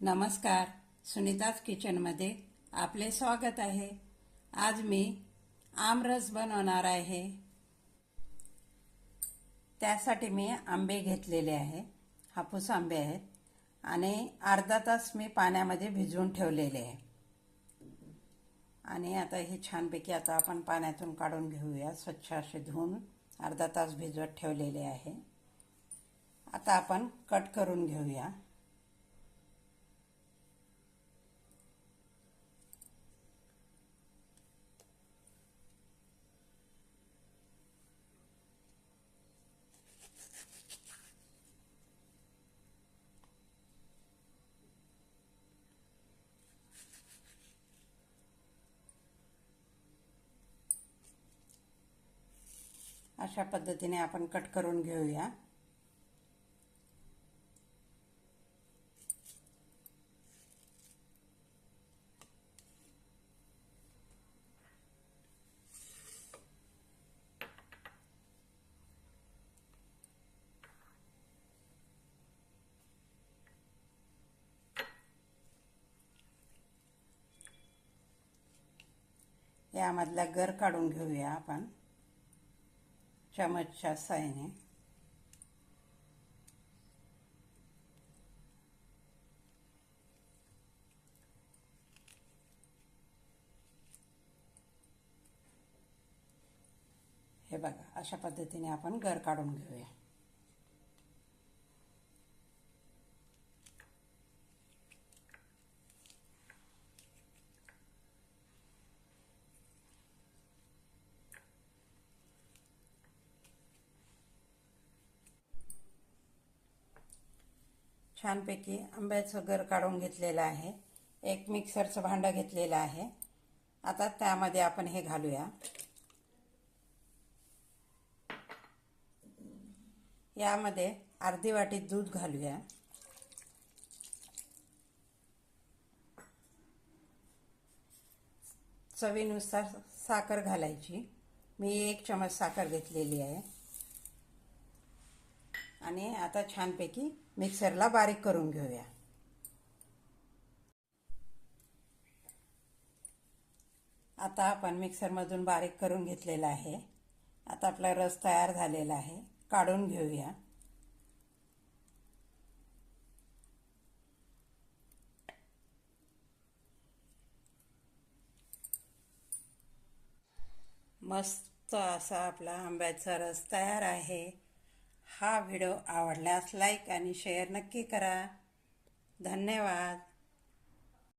नमस्कार. सुनीताज किचनमध्ये आपले स्वागत आहे. आज मी आमरस बनवणार आहे. त्यासाठी मी आंबे घेतलेले आहे. हापूस आंबे आहेत. आणि अर्धा तास मी पाण्यामध्ये भिजवून ठेवलेले आहे. आणि आता हे छानपैकी आता आपण पाण्यातून काढून घेऊया. स्वच्छ असे धुवून अर्धा तास भिजवत ठेवलेले आहे. आता आपण कट करून घेऊया. अशा पद्धतीने आपण कट करून घेऊया. यामधला गर काढून घेऊया आपण. चमचच्या साह्याने हे बघा अशा पद्धतीने आपण घर काढून घेऊया. छानपैकी आंब्याचं गर काढून घेतलेलं आहे. एक मिक्सरचं भांडं घेतलेलं आहे. आता त्यामध्ये आपण हे घालूया. यामध्ये अर्धी वाटी दूध घालूया. चवीनुसार साखर घालायची. मी एक चमच साखर घेतलेली आहे. आणि आता छानपैकी मिक्सरला बारीक करून घेऊया. आता आपण मिक्सरमधून बारीक करून घेतलेला आहे. आता आपला रस तयार झालेला आहे. काढून घेऊया. मस्त असा आपला आंब्याचा रस तयार आहे. हा व्हिडिओ आवडल्यास लाईक आणि शेअर नक्की करा. धन्यवाद.